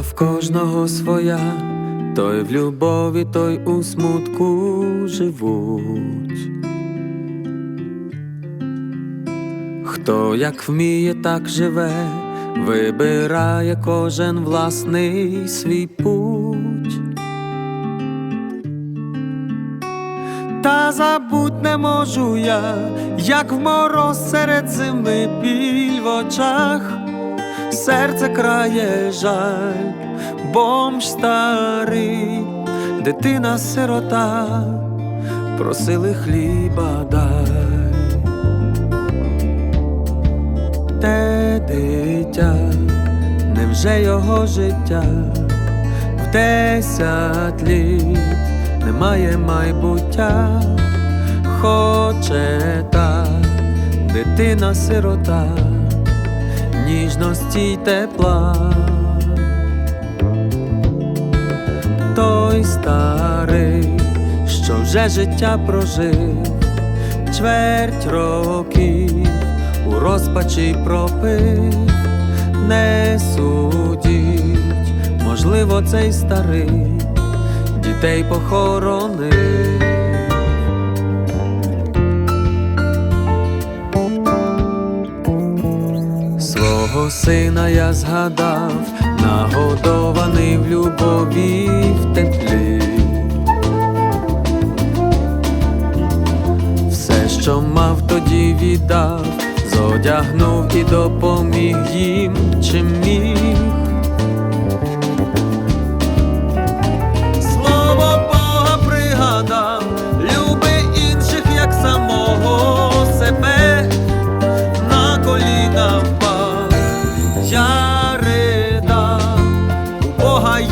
В кожного своя, той в любові, той у смутку живуть. Хто як вміє, так живе, вибирає кожен власний свій путь. Та забуть не можу я, як в мороз серед зими біль в очах, серце крає жаль, бомж старий, дитина сирота, просили хліба дай. Те дитя, невже його життя? В десять літ немає майбуття, хоче та дитина сирота, ніжності й тепла. Той старий, що вже життя прожив, чверть років у розпачі пропив, не судіть, можливо, цей старий дітей похоронив. Свого сина я згадав, нагодований в любові в теплі. Все, що мав, тоді віддав, зодягнув і допоміг їм, чим міг.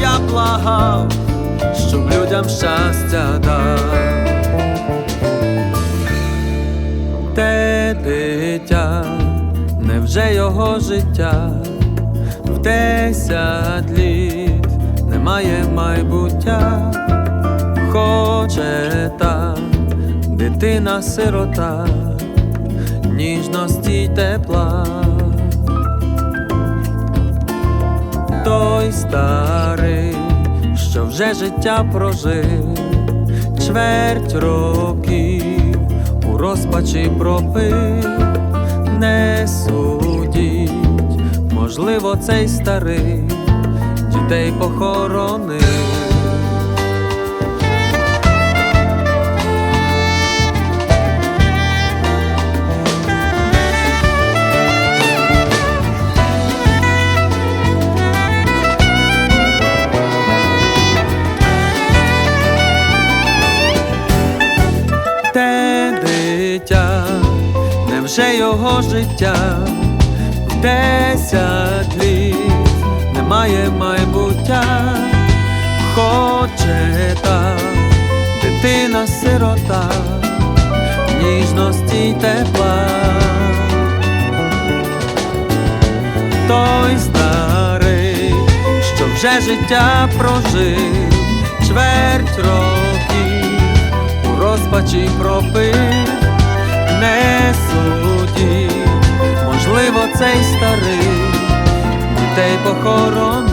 Я благав, щоб людям щастя дав. Те дитя, невже його життя в десять літ немає майбуття, хоче та дитина сирота, ніжності й тепла. Той старий, що вже життя прожив, чверть років у розпачі пропив, не судіть, можливо, цей старий дітей похоронив. Дитя, невже його життя? В десять літ. Немає майбуття, хоче та дитина сирота, ніжності й тепла. Той старий, що вже життя прожив, чверть років у розпачі пропив, не судіть, можливо, цей старий дітей похорон.